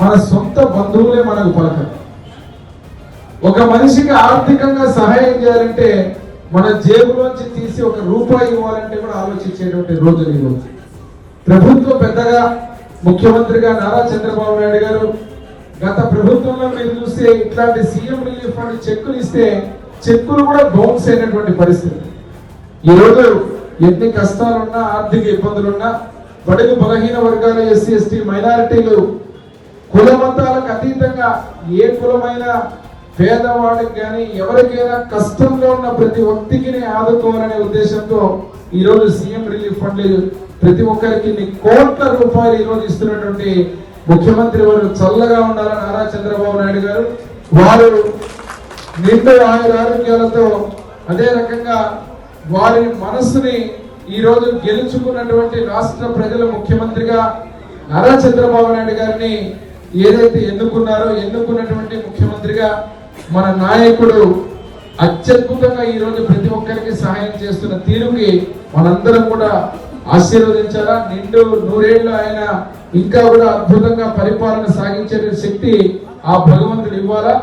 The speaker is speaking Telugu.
మన సొంత బంధువులే మనకు పలకరు. ఒక మనిషికి ఆర్థికంగా సహాయం చేయాలంటే మన జేబులోంచి తీసి ఒక రూపాయి ఇవ్వాలంటే కూడా ఆలోచించేటువంటి రోజులు ఈ ప్రభుత్వం పెద్దగా ముఖ్యమంత్రిగా నారా చంద్రబాబు నాయుడు గారు గత ప్రభుత్వంలో మీరు చూస్తే ఇట్లాంటి సీఎం రిలీఫ్ ఫండ్ చెక్కులు ఇస్తే చెక్కులు కూడా బౌన్స్ అయినటువంటి పరిస్థితి. ఈరోజు ఎన్ని కష్టాలున్నా ఆర్థిక ఇబ్బందులున్నా బడుగు బలహీన వర్గాలు ఎస్సీ ఎస్టీ మైనారిటీలు కుల మతాలకు అతీతంగా ఏ కులమైన పేదవాడికి కానీ ఎవరికైనా కష్టంలో ఉన్న ప్రతి వ్యక్తికి ఆదుకోవాలనే ఉద్దేశంతో ఈరోజు సీఎం రిలీఫ్ ఫండ్ ప్రతి ఒక్కరికి కోట్ల రూపాయలు ఈ రోజు ఇస్తున్నటువంటి ముఖ్యమంత్రి వారు చల్లగా ఉండాలని నారా చంద్రబాబు నాయుడు గారు వారు నిండు ఆయుర ఆరోగ్యాలతో అదే రకంగా వారి మనస్సుని ఈ రోజు గెలుచుకున్నటువంటి రాష్ట్ర ప్రజల ముఖ్యమంత్రిగా నారా చంద్రబాబు నాయుడు గారిని ఏదైతే ఎన్నుకున్నారో ఎన్నుకున్నటువంటి ముఖ్యమంత్రిగా మన నాయకుడు అత్యద్భుతంగా ఈరోజు ప్రతి ఒక్కరికి సహాయం చేస్తున్న తీరుకి మనందరం కూడా ఆశీర్వదించాలా? నిండు నూరేళ్ళు ఆయన ఇంకా కూడా అద్భుతంగా పరిపాలన సాగించే శక్తి ఆ భగవంతుడు ఇవ్వాలా?